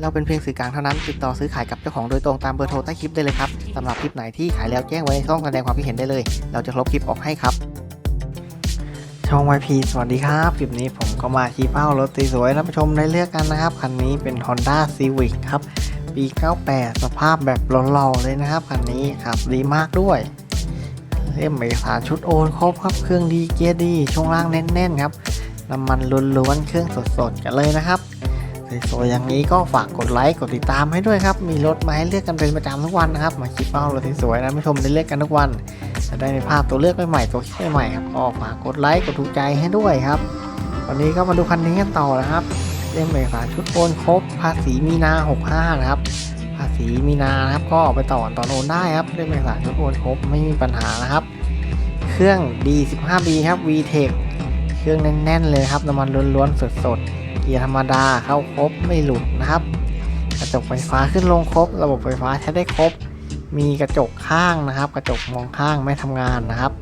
เราเป็นเพียงสื่อกลางเท่านั้น ติดต่อซื้อขายกับเจ้าของโดยตรงตามเบอร์โทรใต้คลิปได้เลยครับสำหรับคลิปไหนที่ขายแล้วแจ้งไว้ในช่องแสดงความคิดเห็นได้เลย เราจะลบคลิปออกให้ครับ ช่อง YP สวัสดีครับ คลิปนี้ผมก็มาชี้เป้ารถสวยๆท่านผู้ชมได้เลือกกันนะครับ คันนี้เป็น Honda Civic ครับ ปี 98 สภาพแบบหล่อๆเลยนะครับคันนี้ครับดีมากด้วยเล่มเอกสารชุดโอนครบครับ เครื่องดีเกียร์ดี ช่วงล่างแน่นๆครับ น้ำมันล้วนๆ เครื่องสดๆ กันเลยนะครับ สวยๆอย่างนี้ก็ฝากกดไลค์กดติดตามให้ด้วยครับ มีรถมาให้เลือกกันเป็นประจำทุกวันนะครับ มาคลิปเป้ารถสวยๆนะผู้ชมได้เลือกกันทุกวัน จะได้ในภาพตัวเลือกใหม่ๆตัวคลิปใหม่ๆครับก็ฝากกดไลค์กดถูกใจให้ด้วยครับ วันนี้ก็มาดูคันนี้กันต่อนะครับเล่มเอกสารชุดโอนครบ ภาษีมีนา 65 นะครับ ภาษีมีนานะครับ ก็เอาไปต่อตอนโอนได้ครับเล่มเอกสารชุดโอนครบไม่มีปัญหานะครับ เครื่อง D15B ครับ VTEC เครื่องแน่นๆเลยครับน้ำมันล้วนๆสดๆ เกียร์ธรรมดาเข้าครบไม่หลุดนะครับ กระจกไฟฟ้าขึ้นลงครบ ระบบไฟฟ้าใช้ได้ครบ มีกระจกข้างนะครับ กระจกมองข้างไม่ทำงานนะครับ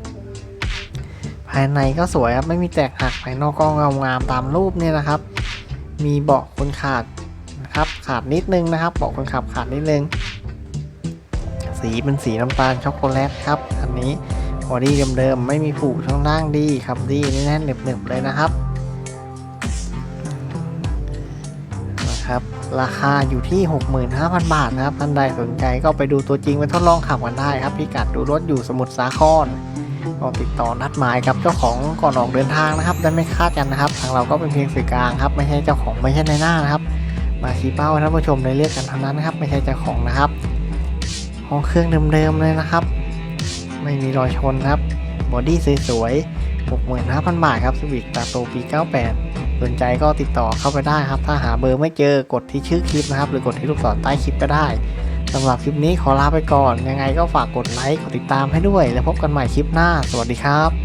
ภายในก็สวยครับไม่มีแตกหักภายนอกก็งามงามๆตามรูปเนี่ยนะครับ มีเบาะคนขาดนะครับขาดนิดนึงนะครับ เบาะคนขับขาดนิดนึง สีเป็นสีน้ำตาลช็อกโกแลตครับอันนี้บอดี้เดิมๆไม่มีผูกช่องล่างดีครับดีแน่นๆหนึบๆเลยนะครับ นะครับ ราคาอยู่ที่ 65,000 บาทนะครับท่านใดสนใจก็ไปดูตัวจริงไปทดลองขับกันได้ครับพิกัดดูรถอยู่สมุทรสาครก็ติดต่อนัดหมายกับเจ้าของก่อนออกเดินทางนะครับได้ไม่คาดกันนะครับ ทางเราก็เป็นเพียงสื่อกลางครับ ไม่ใช่เจ้าของไม่ใช่ในหน้านะครับ มาชี้เป้าท่านผู้ชมได้เลือกกันเท่านั้นนะครับ ไม่ใช่เจ้าของนะครับห้องเครื่องเดิมๆเลยนะครับ ไม่มีรอยชนครับบอดี้สวยๆ65,000 บาทครับสวิกตาโตปี 98 สนใจก็ติดต่อเข้าไปได้ครับ ถ้าหาเบอร์ไม่เจอกดที่ชื่อคลิปนะครับ หรือกดที่ลูกศรใต้คลิปก็ได้สำหรับคลิปนี้ขอลาไปก่อน ยังไงก็ฝากกดไลค์กดติดตามให้ด้วย แล้วพบกันใหม่คลิปหน้า สวัสดีครับ